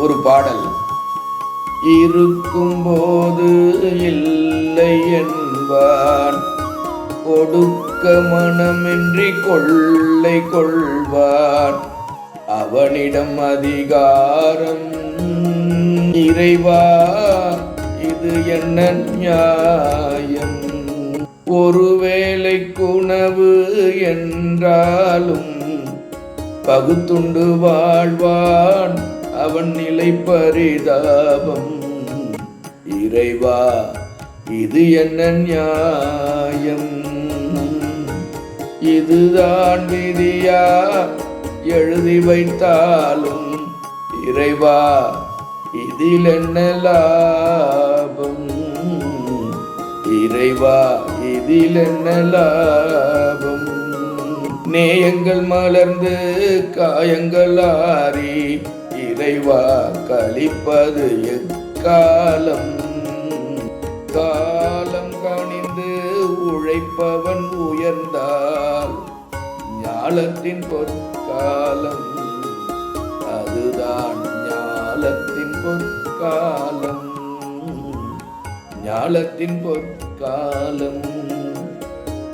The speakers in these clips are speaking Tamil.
ஒரு பாடல். இருக்கும்போது இல்லை என்பான் கொடுக்க மனமின்றி கொள்ளை கொள்வான் அவனிடம் அதிகாரம் இறைவா இது என்ன நியாயம்? ஒருவேளை குணவு என்றாலும் பகுத்துண்டு வாழ்வான். அவன் நிலை பரிதாபம். இறைவா இது என்ன நியாயம்? இதுதான் விதியா? எழுதி வைத்தாலும் இறைவா இதில் என்ன லாபம்? இறைவா இதில் என்ன லாபம்? நேயங்கள் மலர்ந்து காயங்கள் ஆறி இறைவா கழிப்பது எக்காலம்? காலம் கணிந்து உழைப்பவன் உயர்ந்தால் ஞாலத்தின் பொற்காலம். அதுதான் ஞாலத்தின் பொற்காலம். ஞாலத்தின் பொற்காலம்.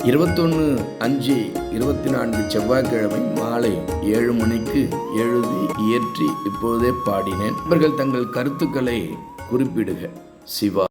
இருபத்தொன்று அஞ்சு இருபத்தி நான்கு செவ்வாய்க்கிழமை மாலை ஏழு மணிக்கு எழுதி இயற்றி இப்போதே பாடினேன். இவர்கள் தங்கள் கருத்துக்களை குறிப்பிடுக. சிவா.